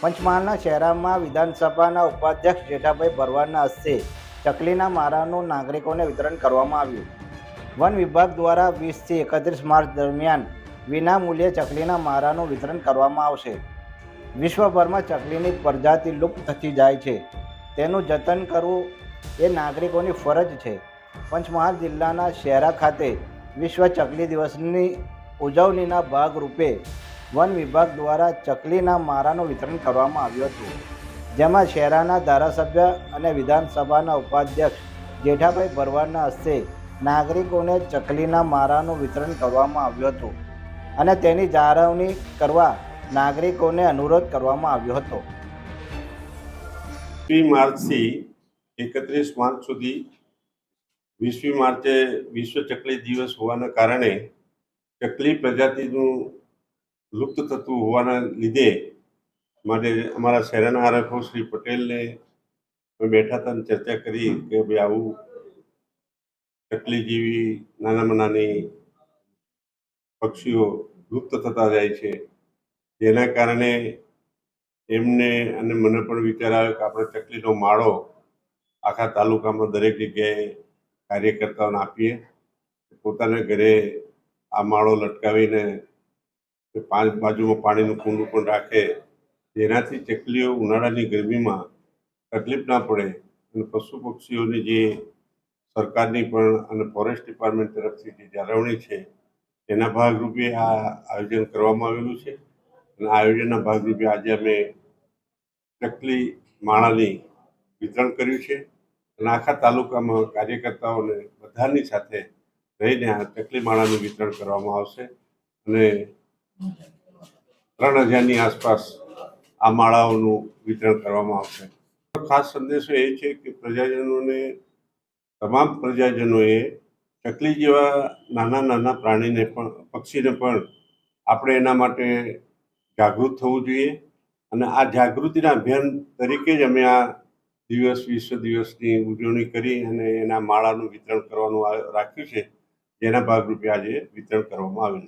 પંચમહાલના શહેરામાં વિધાનસભાના ઉપાધ્યક્ષ જેઠાભાઈ ભરવાડના હસ્તે ચકલીના મારાનું નાગરિકોને વિતરણ કરવામાં આવ્યું. વન વિભાગ દ્વારા વીસથી એકત્રીસ માર્ચ દરમિયાન વિનામૂલ્યે ચકલીના મારાનું વિતરણ કરવામાં આવશે. વિશ્વભરમાં ચકલીની પ્રજાતિ લુપ્ત થતી જાય છે. તેનું જતન કરવું એ નાગરિકોની ફરજ છે. પંચમહાલ જિલ્લાના શહેરા ખાતે વિશ્વ ચકલી દિવસની ઉજવણીના ભાગરૂપે વન વિભાગ દ્વારા ચકલીના મારાનું વિતરણ કરવામાં આવ્યું હતું. જેમાં શહેરાના ધારાસભ્ય અને વિધાનસભાના ઉપાધ્યક્ષ જેઠાભાઈ ભરવાડના હસ્તે નાગરિકોને ચકલીના મારાનું વિતરણ કરવામાં આવ્યું હતું અને તેની જાળવણી કરવા નાગરિકોને અનુરોધ કરવામાં આવ્યો હતો. વીસમી માર્ચથી એકત્રીસ માર્ચ સુધી વીસમી માર્ચે વિશ્વ ચકલી દિવસ હોવાના કારણે ચકલી પ્રજાતિનું લુપ્ત થતું હોવાના લીધે માટે અમારા શહેરના આરએફઓ શ્રી પટેલને બેઠા હતા ચર્ચા કરી કે ભાઈ આવું ચકલી જેવી નાનામાં નાની પક્ષીઓ લુપ્ત થતા જાય છે. જેના કારણે એમને અને મને પણ વિચાર આવ્યો કે આપણે ચકલીનો માળો આખા તાલુકામાં દરેક જગ્યાએ કાર્યકર્તાઓને આપીએ. પોતાના ઘરે આ માળો લટકાવીને તે પાંચ બાજુમાં પાણીનું કુંડું પણ રાખે, જેનાથી ચકલીઓ ઉનાળાની ગરમીમાં તકલીફ ના પડે અને પશુ પક્ષીઓની જે સરકારની પણ અને ફોરેસ્ટ ડિપાર્ટમેન્ટ તરફથી જે જાળવણી છે, તેના ભાગરૂપે આ આયોજન કરવામાં આવેલું છે. અને આયોજનના ભાગરૂપે આજે અમે ચકલી માળાની વિતરણ કર્યું છે અને આખા તાલુકામાં કાર્યકર્તાઓને બધાની સાથે રહીને આ ચકલી માળાનું વિતરણ કરવામાં આવશે અને ત્રણ હજારની આસપાસ આ માળાઓનું વિતરણ કરવામાં આવશે. ખાસ સંદેશો એ છે કે પ્રજાજનોને, તમામ પ્રજાજનોએ ચકલી જેવા નાના નાના પ્રાણીને પણ, પક્ષીને પણ આપણે એના માટે જાગૃત થવું જોઈએ અને આ જાગૃતિના અભિયાન તરીકે જ અમે આ દિવસ, વિશ્વ દિવસની ઉજવણી કરી અને એના માળાનું વિતરણ કરવાનું રાખ્યું છે. જેના ભાગરૂપે આજે વિતરણ કરવામાં આવેલું